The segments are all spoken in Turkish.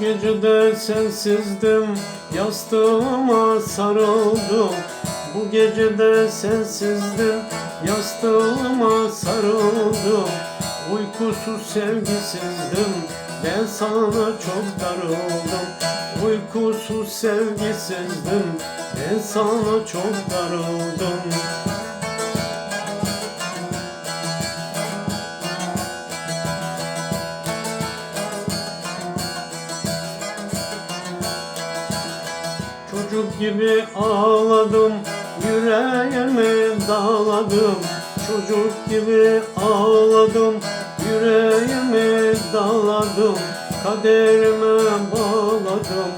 gece de sensizdim Yastığıma sarıldım Bu gece de sensizdim Yastığıma sarıldım Uykusuz sevgisizdim Ben sana çok darıldım Uykusuz sevgisizdim Ben sana çok darıldım Çocuk gibi ağladım, yüreğimi dağladım. Çocuk gibi ağladım, yüreğimi dağladım. Kaderime bağladım,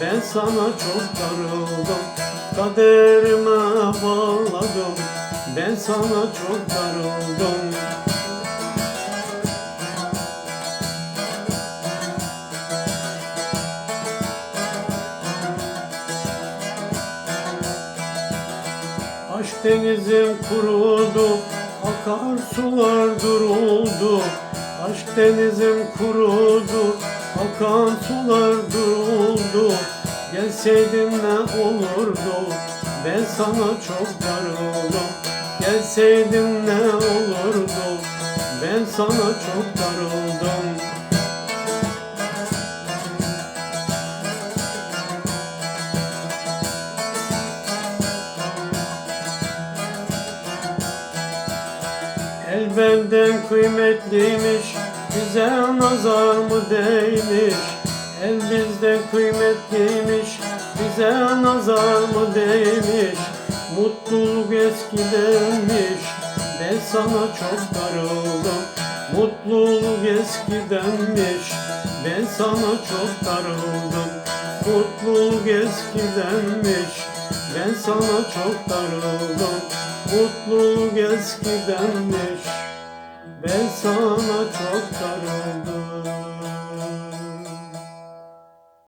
ben sana çok darıldım. Kaderime bağladım, ben sana çok darıldım. Aşk denizim kurudu, akar sular duruldu. Aşk denizim kurudu, akan sular duruldu. Gelseydin ne olurdu, ben sana çok darıldım. Gelseydin ne olurdu, ben sana çok darıldım. Benden kıymetliymiş Bize nazar mı değmiş? El bizden kıymetliymiş Bize nazar mı değmiş? Mutluluk eskidenmiş Ben sana çok darıldım. Mutluluk eskidenmiş Ben sana çok darıldım. Mutluluk eskidenmiş Ben sana çok darıldım. Mutluluk eskidenmiş Ben sana çok darıldım